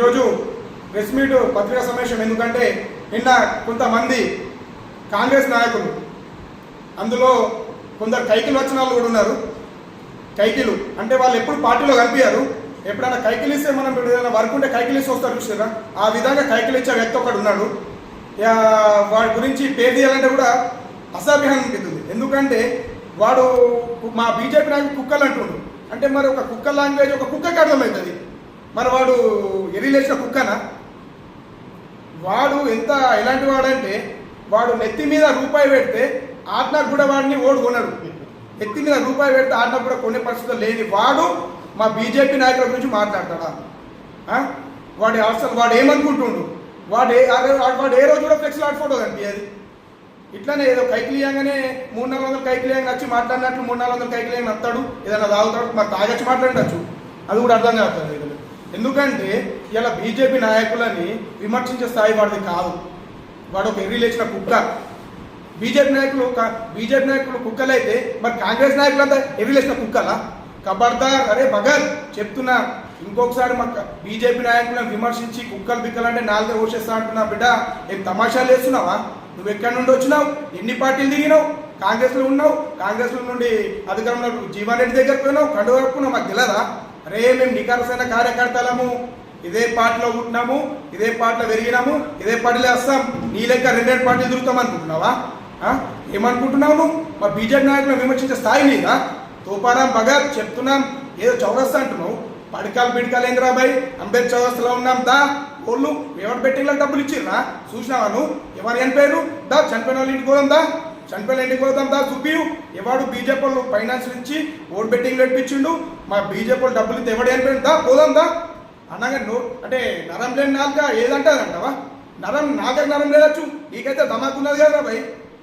ఈరోజు press meet పత్రికా సమావేశం ఎందుకంటే నిన్న కొంతమంది కాంగ్రెస్ నాయకులు అందులో కొందరు కైకిలు వచ్చిన వాళ్ళు కూడా ఉన్నారు. కైకిలు అంటే వాళ్ళు ఎప్పుడు పార్టీలో కనిపించారు ఎప్పుడైనా కైకిలు ఇస్తే మనం ఏదైనా వర్క్ ఉంటే కైకిలు ఇస్తే వస్తారు చూసారా ఆ విధంగా కైకిలు ఇచ్చే వ్యక్తి ఒకడు ఉన్నాడు. వాడి గురించి పేరు తీయాలంటే కూడా అసభ్యం అనిపిస్తుంది. ఎందుకంటే వాడు మా బీజేపీ నాయకుడు కుక్కలు అంటుండు. అంటే మరి ఒక కుక్క లాంగ్వేజ్ ఒక కుక్కకి అర్థమవుతుంది. మరి వాడు ఎరిలేసిన కుక్కనా? వాడు ఎంత ఎలాంటి వాడంటే వాడు నెత్తి మీద రూపాయి పెడితే ఆత్మకు కూడా వాడిని ఓడు కొనడు. నెత్తి మీద రూపాయి పెడితే ఆత్మకు కూడా కొనే పరిస్థితులు లేని వాడు మా బీజేపీ నాయకుల గురించి మాట్లాడతాడా? వాడి అసలు వాడు ఏమనుకుంటుండు? వాడు ఏ వాడు ఏ రోజు కూడా ఫ్లెక్స్ ఆట్ ఫోటో కనిపించేది. ఇట్లానే ఏదో కైకిలియంగానే మూడు నాలుగు వందల కైకిలియంగా వచ్చి మాట్లాడినట్లు మూడు నాలుగు వందల కైకిలియంగా వస్తాడు ఏదైనా తాగుతాడు మరి తాగొచ్చి మాట్లాడచ్చు. అది కూడా అర్థం కాదు ఎందుకంటే ఇలా బీజేపీ నాయకులని విమర్శించే స్థాయి వాడిది కాదు. వాడు ఒక ఎర్రి లేచిన కుక్క. బీజేపీ నాయకులు బీజేపీ నాయకులు కుక్కలైతే మరి కాంగ్రెస్ నాయకులంతా ఎర్రి లేచిన కుక్కలా? కబర్దార్ అరే భగత్ చెప్తున్నా. ఇంకొకసారి మా బీజేపీ నాయకులను విమర్శించి కుక్కలు బిక్కలంటే నాలుగే ఓషేస్తా అంటున్నా బిడ్డ. ఏం తమాషాలు వేస్తున్నావా నువ్వు ఎక్కడి నుండి వచ్చినావు? ఎన్ని పార్టీలు దిగినావు కాంగ్రెస్లో ఉన్నావు? కాంగ్రెస్లో నుండి అధికారంలో జీవారెడ్డి దగ్గర పోయినావు? కండు వరకు మాకు తెలియదా అరే మేము నికరసైన కార్యకర్తలము. ఇదే పార్టీలో ఉంటున్నాము ఇదే పార్టీలో పెరిగినాము ఇదే పార్టీలో వస్తాం. నీ లెక్క రెండు రెండు పార్టీలు తిరుగుతాం అనుకుంటున్నావా? ఏమనుకుంటున్నావు నువ్వు మా బీజేపీ నాయకులను విమర్శించే స్థాయి నీదా తూపారాం భగత్ చెప్తున్నాం ఏదో చౌరస్తా అంటున్నావు. పడకాలు పిడకాలు ఏందిరా బాయ్? అంబేద్ చౌరస్తలో ఉన్నాం దా. వాళ్ళు ఎవరు పెట్టిన డబ్బులు ఇచ్చిర్రా? చూసినావా నువ్వు? ఎవరు చనిపోయారు దా చనిపోయిన వాళ్ళు ఇంటికి పోదాం దా. చనిపోయిన ఇంటికి దా చూపియు ఎవడు బీజేపీ వాళ్ళు ఫైనాన్స్ నుంచి ఓట్ బెట్టింగ్ పెట్టించిండు మా బీజేపీ వాళ్ళు డబ్బులు ఇస్తే ఎవడు చనిపోయిండు దా పోదాం దా. అనగా నో అంటే నరం లేని నాలుక ఏదంటది నరం నాకే నరం లేదచ్చు. నీకైతే దమాకున్నది కదా భయ్.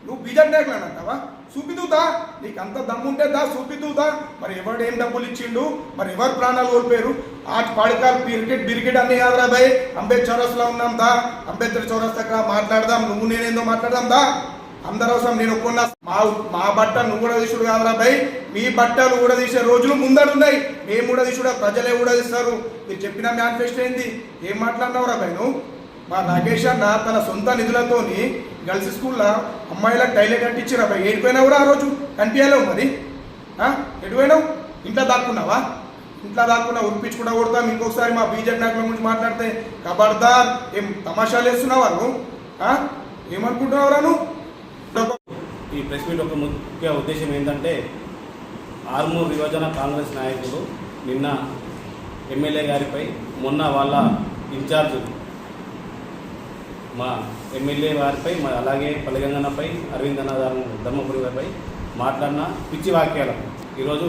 నువ్వు బీజేపీ నాయకులు అంటావా? చూపిదూదా నీకు అంత దమ్ముంటే దా చూపిదూదా మరి ఎవడు ఏం డబ్బులు ఇచ్చిండు? మరి ఎవరు ప్రాణాలు కోల్పోయారు? ఆ పాడికాలు బిరికెట్ బిరికెట్ అన్ని కాదురా భయ్. అంబేద్ చౌరస్లో ఉన్నాం దా. అంబేద్కర్ దగ్గర మాట్లాడదాం. నువ్వు నేనేందో మాట్లాడదాం దా. అందరూ నేను ఒప్పుకున్నా. మా మా బట్ట నువ్వు కూడా తీసుడు కాదురా భయ్. మీ బట్టలు కూడా తీసే రోజులు ముందడున్నాయి. మేము కూడా తీసుడా ప్రజలే కూడా తీస్తారు. మీరు చెప్పిన మేనిఫెస్టో ఏంది? ఏం మాట్లాడినావురా భయ్ నువ్వు? మా రాకేష్ అన్న తన సొంత నిధులతోని గర్ల్స్ స్కూల్లో అమ్మాయిలకు టైలెట్ కట్టించిరా భయ్. ఏడిపోయినా కూడా ఆ రోజు? కనిపించలేవు మరి. ఎటుపోయినావు ఇంట్లో దాక్కున్నావా? ఇంట్లో దాక్కున్నా ఉరిపించుకుంటా కొడతాం ఇంకొకసారి మా బీజేపీ నాయకుల గురించి మాట్లాడితే. కబర్దార్ ఏం తమాషాలు వేస్తున్నావా నువ్వు? ఏమనుకుంటున్నావురా నువ్వు? ఈ ప్రెస్ మీట్ యొక్క ముఖ్య ఉద్దేశం ఏంటంటే ఆర్మూర్ యువజన కాంగ్రెస్ నాయకుడు నిన్న ఎమ్మెల్యే గారిపై మొన్న వాళ్ళ ఇన్ఛార్జ్ మా ఎమ్మెల్యే వారిపై మా అలాగే పల్లెగంగన్నపై అరవింద్ అన్నదారు ధర్మపురి గారిపై మాట్లాడిన పిచ్చి వాక్యాలు. ఈరోజు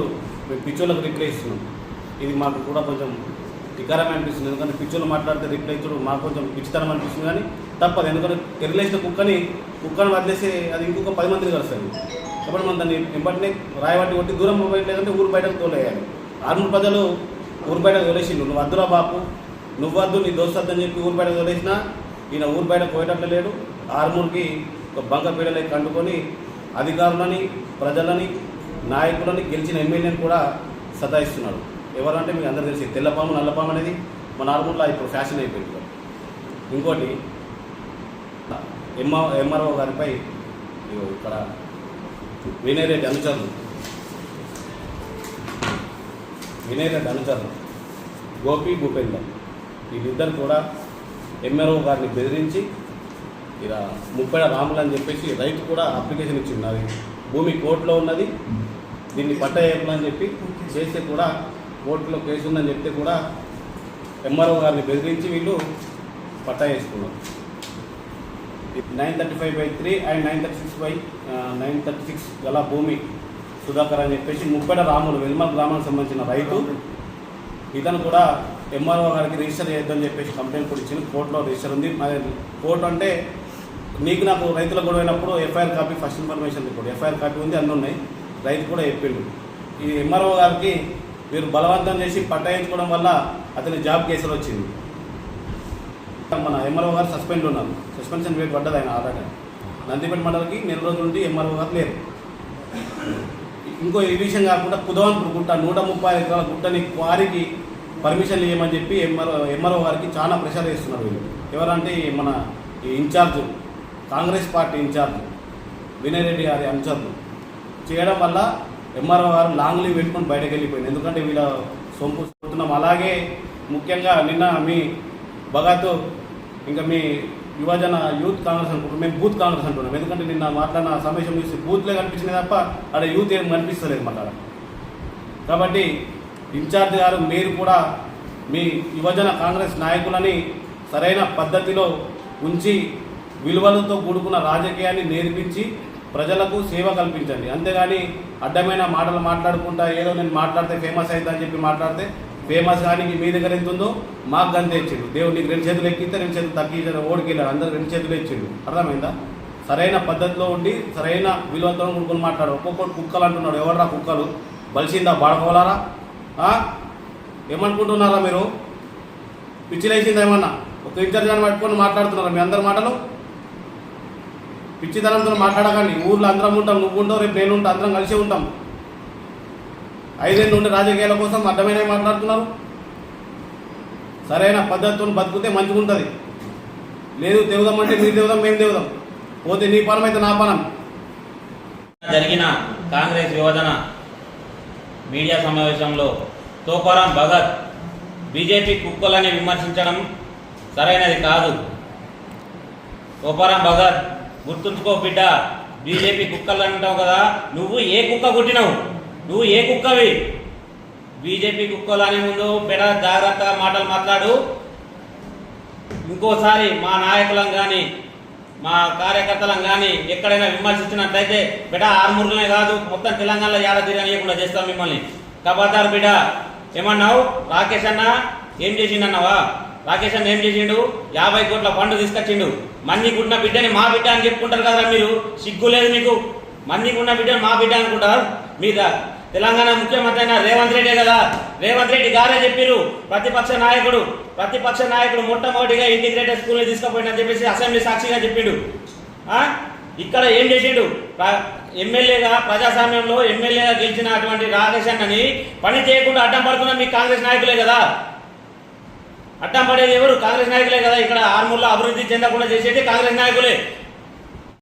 మేము పిచ్చోళ్ళకు రిప్లై ఇస్తున్నాం ఇది మాకు కూడా కొంచెం వికారం అనిపిస్తుంది. ఎందుకంటే పిచ్చులు మాట్లాడితే రిప్లై ఇచ్చడం మాకు కొంచెం పిచ్చితనం అనిపిస్తుంది కానీ తప్పదు. ఎందుకంటే ఎర్రలేసిన కుక్కని కుక్కని వదిలేసి అది ఇంకొక పది మందిని కలుస్తుంది. కాబట్టి మనం దాన్ని వెంబడినే రాయబట్టి కొట్టి దూరం పోయి లేదంటే ఊరు బయటకు తోలేయాలి. ఆర్మూర్ ప్రజలు ఊరు బయటకు తోలేసిండు నువ్వు వద్దురా బాపు. నువ్వు వద్దు నీ దోస్తు చెప్పి ఊరు బయటకు తోలేసినా ఈయన ఊరు బయట పోయేటట్లు లేడు. ఆర్మూర్కి ఒక బంక పీడలే కండుకొని అధికారులని ప్రజలని నాయకులని గెలిచిన ఎమ్మెల్యేని కూడా సతాయిస్తున్నాడు. ఎవరంటే మీకు అందరూ తెలిసి తెల్లపాము నల్లపాము అనేది మన ఆర్మూర్లో ఇప్పుడు ఫ్యాషన్ అయిపోయింది ఇంకోటి ఎంఆర్ ఎంఆర్ఓ గారిపై ఇక్కడ వినయ్ రెడ్డి అనుచరులు. వినయ్ రెడ్డి అనుచరులు. గోపి భూపేందర్. వీళ్ళిద్దరు కూడా ఎంఆర్ఓ గారిని బెదిరించి ఇక ముప్పై రాములు అని చెప్పేసి రైతు కూడా అప్లికేషన్ ఇచ్చి ఉన్నది భూమి కోర్టులో ఉన్నది దీన్ని పట్ట చెప్పి చేస్తే కూడా కోర్టులో కేసు ఉందని చెప్తే కూడా ఎంఆర్ఓ గారిని బెదిరించి వీళ్ళు పట్టా వేసుకున్నారు nine thirty five by three and nine thirty six by nine thirty six గల భూమి సుధాకర్ అని చెప్పేసి ముప్పై రాములు వెల్మల్ గ్రామానికి సంబంధించిన రైతు. ఇతను కూడా ఎంఆర్ఓ గారికి రిజిస్టర్ చేయొద్దని చెప్పేసి కంప్లైంట్ కూడా ఇచ్చింది కోర్టులో రిజిస్టర్ ఉంది. మరి కోర్టు అంటే నీకు నాకు రైతుల గొడవ అయినప్పుడు FIR copy first information report. FIR copy ఉంది అన్నీ ఉన్నాయి. రైతు కూడా చెప్పిండు. ఈ ఎంఆర్ఓ గారికి మీరు బలవంతం చేసి పట్టాయించుకోవడం వల్ల అతని జాబ్ కేసులు వచ్చింది. మన ఎంఆర్ఓ గారు సస్పెండ్ ఉన్నారు. సస్పెన్షన్ వేట్ పడ్డది ఆయన ఆల్రెడీ. నందిపేట మండలికి నెల రోజుల నుండి ఎంఆర్ఓ గారు లేరు. ఇంకో ఈ విషయం కాకుండా కుదవంతుడు గుట్ట నూట ముప్పై ఎకరాల గుట్టని క్వారీకి పర్మిషన్ ఇవ్వమని చెప్పి ఎంఆర్ఓ ఎంఆర్ఓ గారికి చాలా ప్రెషర్ వేస్తున్నారు వీళ్ళు. ఎవరంటే మన in charge Congress party in charge Vinay Reddy గారి అనుచరులు. చేయడం వల్ల ఎంఆర్ఓ గారు లాంగ్ లీవ్ పెట్టుకొని బయటకు వెళ్ళిపోయింది. ఎందుకంటే వీళ్ళ సొంపు చూస్తున్నాం అలాగే ముఖ్యంగా నిన్న మీ భగత్ ఇంకా మీ యువజన యూత్ కాంగ్రెస్ అనుకుంటున్నాం. మేము బూత్ కాంగ్రెస్ అంటున్నాం ఎందుకంటే నిన్న మాట్లాడిన సమావేశం చూసి బూత్లే కనిపించింది తప్ప అక్కడ యూత్ ఏం కనిపిస్తలేదు మాట్లాడ కాబట్టి ఇన్ఛార్జ్ గారు మీరు కూడా మీ యువజన కాంగ్రెస్ నాయకులని సరైన పద్ధతిలో ఉంచి విలువలతో కూడుకున్న రాజకీయాన్ని నేర్పించి ప్రజలకు సేవ కల్పించండి. అంతేగాని అడ్డమైన మాటలు మాట్లాడుకుంటా ఏదో నేను మాట్లాడితే ఫేమస్ అవుతుందని అని చెప్పి మాట్లాడితే ఫేమస్ కానీ మీ దగ్గర ఎంత ఉందో మాకు గంతే ఇచ్చిండు. దేవుడు నీకు రెండు చేతులు ఎక్కితే రెండు చేతులు తగ్గించాడు ఓడికి అందరు రెండు చేతులు ఇచ్చిండు. అర్థమైందా? సరైన పద్ధతిలో ఉండి సరైన విలువతో కూడుకుని మాట్లాడు. ఒక్కొక్కటి కుక్కలు అంటున్నాడు. ఎవడరా కుక్కలు? బలిసిందా బాడుకోవాలారా ఏమనుకుంటున్నారా మీరు? పిచ్చిలేసిందా ఏమన్నా? ఒక ఇన్ఛార్జ్ అని పట్టుకొని మాట్లాడుతున్నారా మీ అందరి మాటలు? పిచ్చితనంతో మాట్లాడకండి. ఊర్లో అందరం ఉంటాం నువ్వు ఉంటావు రేపు నేను ఉంటా అందరం కలిసి ఉంటాం. ఐదేళ్ళు ఉండే రాజకీయాల కోసం అర్థమైన మాట్లాడుతున్నారు? సరైన పద్ధతితో బతికితే మంచిగా ఉంటుంది లేదు దేవుదాం అంటే మీరు దేవుదాం మేము దేవుదాం పోతే నీ పనం అయితే నా పనం. జరిగిన కాంగ్రెస్ యువజన మీడియా సమావేశంలో తోపారాం భగత్ బీజేపీ కుక్కలని విమర్శించడం సరైనది కాదు. తోపారాం భగత్ గుర్తుంచుకో బిడ్డ. బీజేపీ కుక్కలు అంటావు కదా నువ్వు ఏ కుక్క కొట్టినావు? నువ్వు ఏ కుక్కవి? బీజేపీ కుక్కలు అనే ముందు పెడ జాగ్రత్తగా మాటలు మాట్లాడు. ఇంకోసారి మా నాయకులం కానీ మా కార్యకర్తలం కానీ ఎక్కడైనా విమర్శించినట్లయితే బిడ్డ ఆర్మూర్లనే కాదు మొత్తం తెలంగాణలో ఏడ తిరగనీయకుండా చేస్తాం మిమ్మల్ని. కబాదార్ బిడ్డ ఏమన్నావు? రాకేష్ అన్న ఏం చేసిండన్నావా? రాకేష్ అన్న ఏం చేసిండు? యాభై కోట్ల ఫండ్ తీసుకొచ్చిండు. మన్నికున్న బిడ్డని మా బిడ్డ అని చెప్పుకుంటారు కదా మీరు? సిగ్గు లేదు మీకు. మన్నికున్న బిడ్డని మా బిడ్డ అనుకుంటారు? మీద తెలంగాణ ముఖ్యమంత్రి అయిన రేవంత్ రెడ్డి కదా. రేవంత్ రెడ్డి గారే చెప్పిరు ప్రతిపక్ష నాయకుడు ప్రతిపక్ష నాయకుడు మొట్టమొదటిగా ఇంటిగ్రేటెడ్ స్కూల్ని తీసుకుపోయిందని చెప్పేసి అసెంబ్లీ సాక్షిగా చెప్పిండు. ఇక్కడ ఏం చేసిండు? ఎమ్మెల్యేగా ప్రజాస్వామ్యంలో ఎమ్మెల్యేగా గెలిచినటువంటి రాకేష్ అన్నని పని చేయకుండా అడ్డం పడుతున్న మీ కాంగ్రెస్ నాయకులే కదా. అడ్డం పడేది ఎవరు? కాంగ్రెస్ నాయకులే కదా ఇక్కడ. ఆర్మూర్లో అభివృద్ధి చెందకుండా చేసేది కాంగ్రెస్ నాయకులే.